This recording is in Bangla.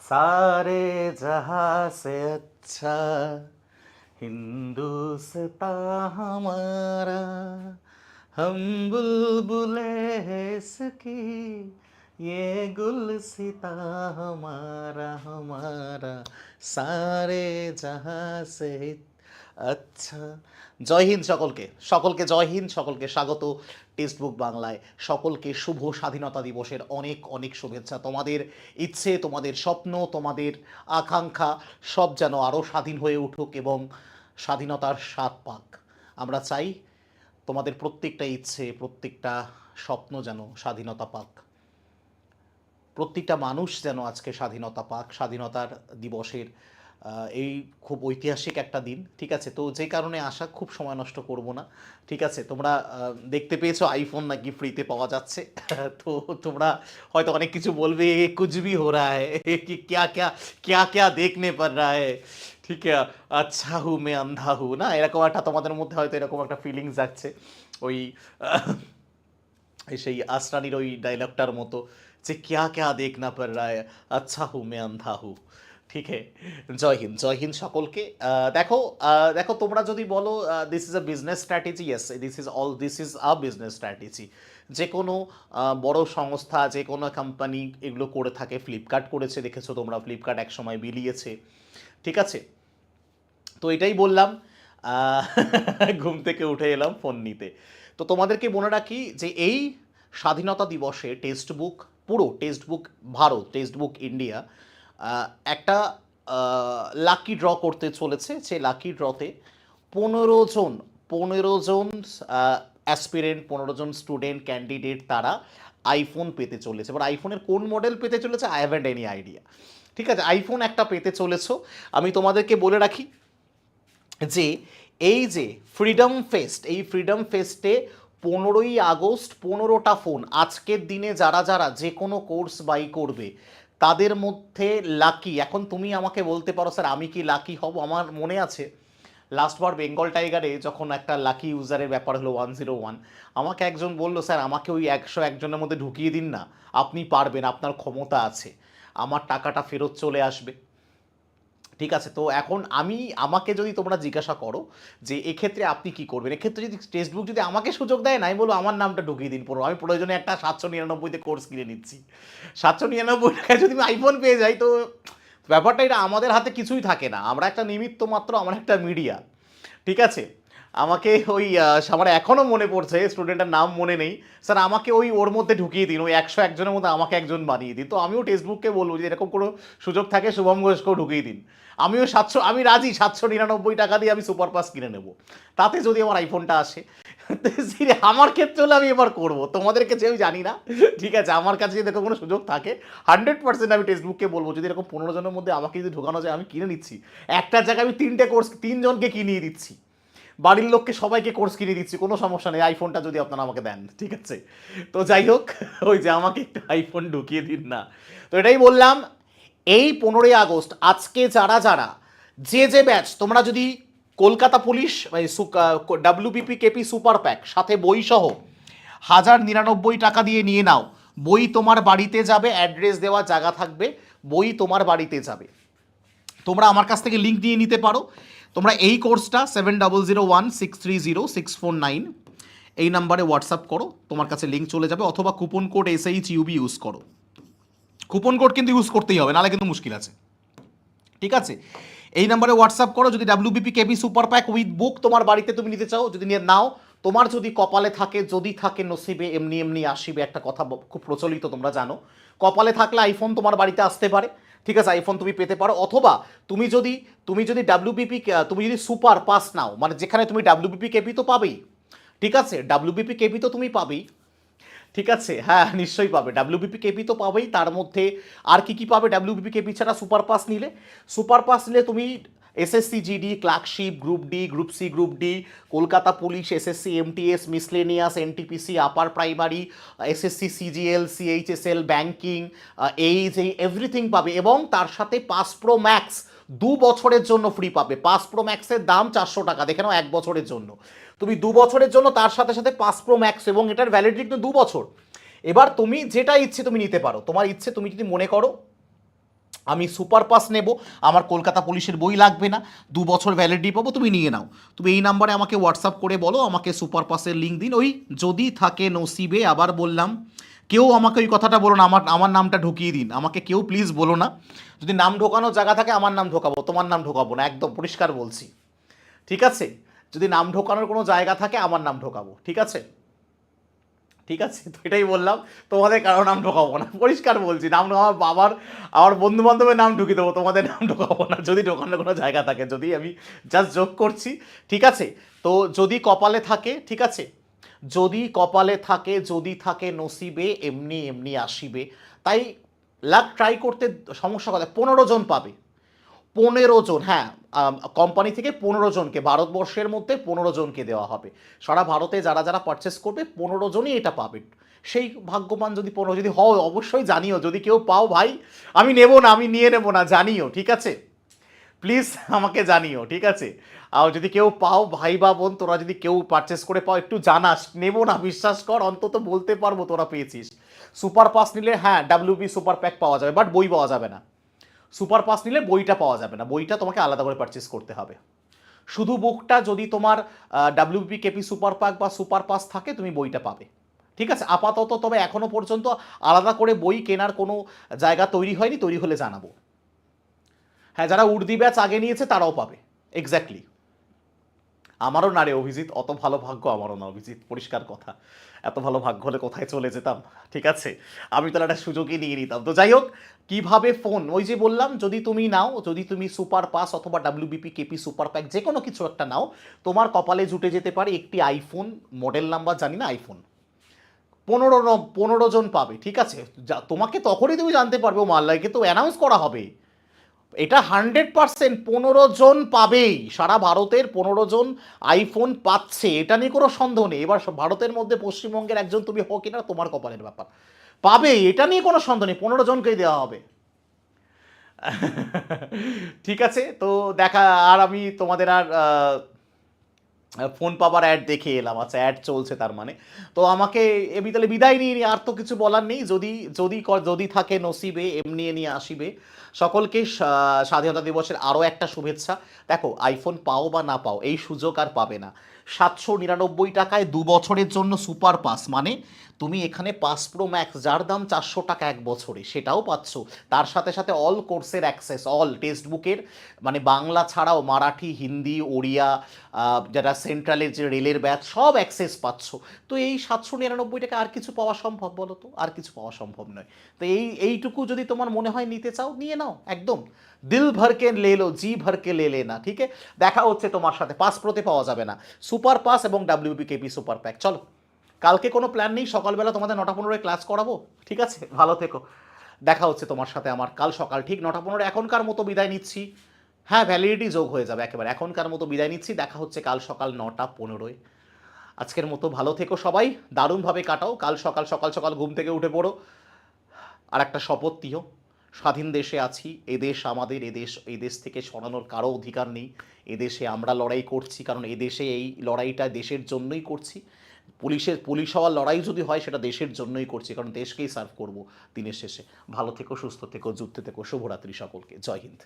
सारे जहाँ से अच्छा हिंदुस्तां हमारा, हम बुलबुले इसकी, ये गुल गुलसिता हमारा हमारा, सारे जहाँ से আচ্ছা। জয় হিন্দ সকলকে। সকলকে জয় হিন্দ, সকলকে স্বাগত। টেক্সটবুক বাংলায় সকলকে শুভ স্বাধীনতা দিবসের অনেক অনেক শুভেচ্ছা। তোমাদের ইচ্ছে, তোমাদের স্বপ্ন, তোমাদের আকাঙ্ক্ষা সব যেন আরও স্বাধীন হয়ে উঠুক এবং স্বাধীনতার স্বাদ পাক। আমরা চাই তোমাদের প্রত্যেকটা ইচ্ছে, প্রত্যেকটা স্বপ্ন যেন স্বাধীনতা পাক। প্রত্যেকটা মানুষ যেন আজকে স্বাধীনতা পাক, স্বাধীনতার দিবসের এই খুব ঐতিহাসিক একটা দিন, ঠিক আছে? তো যে কারণে আসা খুব সময় নষ্ট করব না, ঠিক আছে? তোমরা দেখতে পেয়েছ আইফোন নাকি ফ্রিতে পাওয়া যাচ্ছে? তো তোমরা হয়তো অনেক কিছু বলবে কুচবি হো রা হ্যাঁ ক্যা ক্যা ক্যা ক্যা দেখনে পার রা হ্যাঁ ঠিক আচ্ছা হু, মে আন্ধা হু না, এরকম একটা তোমাদের মধ্যে হয়তো এরকম একটা ফিলিংস যাচ্ছে ওই সেই আসরানির ওই ডায়লগটার মতো যে ক্যা ক্যা দেখ না রা হ্যাঁ আচ্ছা হু, মে আন্ধা হু ঠিক আছে জয় হিন্দ জয় হিন্দ সকলকে। দেখো দেখো, তোমরা যদি বলো this is a business strategy yes this is all this is a business strategy যে কোনো বড় সংস্থা যে কোনো কোম্পানি এগুলো করে থাকে। ফ্লিপকার্ট করেছে, দেখেছ তোমরা ফ্লিপকার্ট একসময় বিলিয়েছে। ঠিক আছে? তো এটাই বললাম। ঘুম থেকে উঠে এলাম ফোন নিতে। তো তোমাদেরকে মনে রাখি যে এই স্বাধীনতা দিবসে টেক্সট বুক পুরো text book Bharat text book India একটা লাকি ড্র করতে চলেছে। যে লাকি ড্রতে পনেরো জন পনেরো জন অ্যাসপিরেন্ট পনেরো জন স্টুডেন্ট ক্যান্ডিডেট তারা আইফোন পেতে চলেছে। এবার আইফোনের কোন মডেল পেতে চলেছে? আই হ্যাভেন্ট এনি আইডিয়া ঠিক আছে আইফোন একটা পেতে চলেছো। আমি তোমাদেরকে বলে রাখি যে, এই যে ফ্রিডম ফেস্ট এই ফ্রিডম ফেস্টে পনেরোই আগস্ট পনেরোটা ফোন আজকের দিনে যারা যারা যে কোনো কোর্স বাই করবে তাদের মধ্যে লাকি এখন তুমি আমাকে বলতে পারো, স্যার, আমি কি লাকি হব? আমার মনে আছে লাস্টবার বেঙ্গল টাইগারে যখন একটা লাকি ইউজারের ব্যাপার হলো ওয়ান জিরো ওয়ান আমাকে একজন বলল, স্যার, আমাকে ওই একশো একজনের মধ্যে ঢুকিয়ে দিন না, আপনি পারবেন, আপনার ক্ষমতা আছে, আমার টাকাটা ফেরত চলে আসবে। ঠিক আছে? তো এখন আমি, আমাকে যদি তোমরা জিজ্ঞাসা করো যে এক্ষেত্রে আপনি কি করবেন? এক্ষেত্রে যদি টেক্সট বুক যদি আমাকে সুযোগ দেয়, না, আমি বলব আমার নামটা ঢুকিয়ে দিন পুরো। আমি প্রয়োজনে একটা সাতশো নিরানব্বইতে কোর্স কিনে নিচ্ছি। সাতশো নিরানব্বই টাকায় যদি আমি আইফোন পেয়ে যাই, তো ব্যাপারটা এটা আমাদের হাতে কিছুই থাকে না। আমরা একটা নিমিত্ত মাত্র, আমার একটা মিডিয়া ঠিক আছে? আমাকে ওই আমার এখনও মনে পড়ছে, স্টুডেন্টের নাম মনে নেই। স্যার, আমাকে ওই ওর মধ্যে ঢুকিয়ে দিন, ওই একশো একজনের মধ্যে আমাকে একজন বানিয়ে দিন। তো আমিও টেক্সটবুককে বলব যে, এরকম কোনো সুযোগ থাকে, শুভম ঘোষকেও ঢুকিয়ে দিন। আমিও সাতশো, আমি রাজি, সাতশো নিরানব্বই টাকা দিয়ে আমি সুপার পাস কিনে নেব। তাতে যদি আমার আইফোনটা আসে আমার ক্ষেত্রে হলে আমি এবার করব। তোমাদের কাছে আমি জানি না, ঠিক আছে, আমার কাছে যদি এরকম কোনো সুযোগ থাকে, হান্ড্রেড পার্সেন্ট আমি টেক্সটবুককে বলব, যদি এরকম পনেরো জনের মধ্যে আমাকে যদি ঢোকানো যায়, আমি কিনে নিচ্ছি। একটা জায়গায় আমি তিনটে কোর্স, তিনজনকে কিনিয়ে দিচ্ছি। বাড়ির লোককে সবাইকে কোর্স কিনে দিচ্ছি, কোনো সমস্যা নেই আইফোনটা যদি আপনারা আমাকে দেন, ঠিক আছে? তো যাই হোক, ওই যে আমাকে একটু আইফোন ঢুকিয়ে দিন না। তো এটাই বললাম, এই পনেরোই আগস্ট, আজকে যারা যারা, যে যে ব্যাচ তোমরা যদি Kolkata police WBP KP super pack সাথে বই সহ হাজার নিরানব্বই টাকা দিয়ে নিয়ে নাও, বই তোমার বাড়িতে যাবে অ্যাড্রেস দেওয়া জায়গা থাকবে, বই তোমার বাড়িতে যাবে। তোমরা আমার কাছ থেকে লিঙ্ক দিয়ে নিতে পারো। তোমরা এই কোর্সটা seven double zero one six three zero six four nine এই নাম্বারে হোয়াটসঅ্যাপ করো, তোমার কাছে লিঙ্ক চলে যাবে, অথবা coupon code S H UB use করো। কুপন কোড কিন্তু ইউজ করতেই হবে, নাহলে কিন্তু মুশকিল আছে। ঠিক আছে? এই নাম্বারে হোয়াটসঅ্যাপ করো, যদি WBP KB super pack with book তোমার বাড়িতে তুমি নিতে চাও, যদি নিয়ে নাও, তোমার যদি কপালে থাকে, যদি থাকে নসিবে, এমনি এমনি আসিবে, একটা কথা খুব প্রচলিত তোমরা জানো। কপালে থাকলে আইফোন তোমার বাড়িতে আসতে পারে ঠিক আছে আইফোন তুমি পেতে পারো। অথবা তুমি যদি তুমি যদি ডাব্লিউবিপি তুমি যদি সুপার পাস নাও মানে যেখানে তুমি ডাব্লিউবিপি কেপি তো পাবেই। ঠিক আছে ডাব্লিউবিপি কেপি তো তুমি পাবেই। ঠিক আছে হ্যাঁ নিশ্চয়ই পাবে। ডাব্লিউবিপি কেপি তো পাবেই। তার মধ্যে আর কি কি পাবে? ডাব্লিউবিপি কেপি ছাড়া সুপার পাস নিলে। সুপার পাস নিলে তুমি SSC GD clerkship group D group C group D Kolkata police SSC MTS miscellaneous NTPC upper primary SSC CGL CHSL banking H এই এভরিথিং পাবে। এবং তার সাথে পাস প্রো ম্যাক্স দু বছরের জন্য ফ্রি পাবে। পাস প্রো ম্যাক্সের দাম চারশো টাকা। দেখে নাও, এক বছরের জন্য। তুমি দু বছরের জন্য তার সাথে সাথে পাস প্রো ম্যাক্স এবং এটার ভ্যালিডিটি দু বছর। এবার তুমি যেটা ইচ্ছে তুমি নিতে পারো। তোমার ইচ্ছে তুমি যদি মনে করো আমি সুপার পাস নেব, আমার কলকাতা পুলিশের বই লাগবে না, দু বছর ভ্যালিডিটি পাবো, তুমি নিয়ে নাও। তুমি এই নাম্বারে আমাকে হোয়াটসঅ্যাপ করে বলো, আমাকে সুপার পাসের লিঙ্ক দিন। ওই যদি থাকে নসিবে, আবার বললাম, কেউ আমাকে ওই কথাটা বলো না, আমার আমার নামটা ঢুকিয়ে দিন। আমাকে কেউ প্লিজ বলো না। যদি নাম ঢোকানোর জায়গা থাকে, আমার নাম ঢোকাবো, তোমার নাম ঢোকাবো না, একদম পরিষ্কার বলছি। ঠিক আছে? যদি নাম ঢোকানোর কোনো জায়গা থাকে, আমার নাম ঢোকাবো। ঠিক আছে? ঠিক আছে? তো এটাই বললাম। তোমাদের কারও নাম ঢোকাবো না। পরিষ্কার বলছি, নাম আমার বাবার, আমার বন্ধু বান্ধবের নাম ঢুকিয়ে দেবো, তোমাদের নাম ঢোকাবো না। যদি ঢোকানোর কোনো জায়গা থাকে, যদি আমি জাস্ট যোগ করছি, ঠিক আছে? তো যদি কপালে থাকে, ঠিক আছে? যদি কপালে থাকে, যদি থাকে, নসিবে, এমনি এমনি আসিবে। তাই লাক ট্রাই করতে সমস্যা কথা পনেরো জন পাবে। পনেরো জন হ্যাঁ কোম্পানি থেকে পনেরো জনকে, ভারতবর্ষের মধ্যে পনেরো জনকে দেওয়া হবে। সারা ভারতে যারা যারা পারচেস করবে, পনেরো জনই এটা পাবে। সেই ভাগ্যবান যদি পনেরো যদি হও অবশ্যই জানিও। যদি কেউ পাও ভাই, আমি নেব না, আমি নিয়ে নেব না, জানিও, ঠিক আছে? প্লিজ আমাকে জানিও, ঠিক আছে? আর যদি কেউ পাও, ভাই বা বোন, তোরা যদি কেউ পারচেস করে পাও, একটু জানাস। নেব না, বিশ্বাস কর, অন্তত বলতে পারব তোরা পেয়েছিস। সুপার পাস নিলে হ্যাঁ ডাব্লিউবি সুপার প্যাক পাওয়া যাবে বাট বই পাওয়া যাবে না। সুপার পাস নিলে বইটা পাওয়া যাবে না। বইটা তোমাকে আলাদা করে পারচেস করতে হবে। শুধু বুকটা যদি তোমার ডাব্লিউপি কেপি সুপার পাক বা সুপার পাস থাকে, তুমি বইটা পাবে। ঠিক আছে? আপাতত তবে এখনও পর্যন্ত আলাদা করে বই কেনার কোনো জায়গা তৈরি হয়নি, তৈরি হলে জানাব। হ্যাঁ যারা উর্দি ব্যাচ আগে নিয়েছে, তারাও পাবে। এক্স্যাক্টলি আমারও না রে অভিজিৎ, অত ভালো ভাগ্য আমারও না অভিজিৎ, পরিষ্কার কথা। এত ভালো ভাগ্য হলে কোথায় চলে যেতাম? ঠিক আছে? আমি তাহলে একটা সুযোগই নিয়ে নিতাম। তো যাই হোক, কীভাবে ফোন ওই যে বললাম, যদি তুমি নাও, যদি তুমি সুপার পাস অথবা ডাব্লিউবিপি কেপি সুপার প্যাক যে কোনো কিছু একটা নাও, তোমার কপালে জুটে যেতে পারে একটি আইফোন মডেল নাম্বার জানি না আইফোন পনেরো পনেরো জন পাবে, ঠিক আছে? যা, তোমাকে তখনই তুমি জানতে পারবে, ও মাল্লাইকে তো অ্যানাউন্স করা হবে। এটা হান্ড্রেড পারসেন্ট পনেরো জন পাবেই। সারা ভারতের পনেরো জন আইফোন পাচ্ছে। এটা নিয়ে কোনো সন্দেহ নেই। এবার ভারতের মধ্যে পশ্চিমবঙ্গের একজন তুমি হো কিনা, তোমার কপালের ব্যাপার। পাবে, এটা নিয়ে কোনো সন্দেহ নেই। পনেরো জনকেই দেওয়া হবে। ঠিক আছে, তো দেখা, আর আমি তোমাদের আর ফোন পাবার অ্যাড দেখে এলাম। আচ্ছা অ্যাড চলছে তার মানে। তো আমাকে এমনি তাহলে বিদায় নিয়ে নিই, আর তো কিছু বলার নেই। যদি যদি যদি থাকে নসিবে এমনি নিয়ে আসিবে। সকলকে স্বাধীনতা দিবসের আরও একটা শুভেচ্ছা। দেখো আইফোন পাও বা না পাও এই সুযোগ আর পাবে না। সাতশো নিরানব্বই টাকায় দু বছরের জন্য সুপার পাস। মানে তুমি এখানে পাস প্রো ম্যাক্স, যার দাম চারশো টাকা এক বছরে, সেটাও পাচ্ছ। তার সাথে সাথে অল কোর্সের অ্যাক্সেস অল টেক্সট বুকের মানে বাংলা ছাড়াও মারাঠি, হিন্দি, ওড়িয়া যারা সেন্ট্রালের যে রেলের ব্যাচ সব অ্যাক্সেস পাচ্ছ। তো এই সাতশো নিরানব্বই টাকা আর কিছু পাওয়া সম্ভব বলো তো? আর কিছু পাওয়া সম্ভব নয়। তো এই, এইটুকু যদি তোমার মনে হয় নিতে চাও, নিয়ে নাও, একদম। দিল ভরকে লে লো, জি ভরকে লে লে না, ঠিক দেখা হচ্ছে তোমার সাথে পাস পাওয়া যাবে না। সুপার পাস এবং ডাব্লিউবি কেপি সুপার প্যাক চলো, কালকে কোনো প্ল্যান নেই, সকালবেলা তোমাদের নটা পনেরোয় ক্লাস করাবো, ঠিক আছে? ভালো থেকো। দেখা হচ্ছে তোমার সাথে আমার কাল সকাল, ঠিক নটা পনেরো, এখনকার মতো বিদায় নিচ্ছি। হ্যাঁ ভ্যালিডিটি যোগ হয়ে যাবে একেবারে, এখনকার মতো বিদায় নিচ্ছি, দেখা হচ্ছে কাল সকাল নটা পনেরোয়। আজকের মতো ভালো থেকো সবাই, দারুণভাবে কাটাও, কাল সকাল সকাল সকাল ঘুম থেকে উঠে পড়ো। আর একটা শপথ দিও। স্বাধীন দেশে আছি এদেশ আমাদের এদেশ এদেশ দেশ থেকে সরানোর কারও অধিকার নেই। এদেশে আমরা লড়াই করছি, কারণ এদেশে এই লড়াইটা দেশের জন্যই করছি। পুলিশের, পুলিশ হওয়ার লড়াই যদি হয়, সেটা দেশের জন্যই করছি, কারণ দেশকেই সার্ভ করব দিনের শেষে। ভালো থেকো, সুস্থ থেকো, যুদ্ধে থেকো। শুভরাত্রি সকলকে। জয় হিন্দ।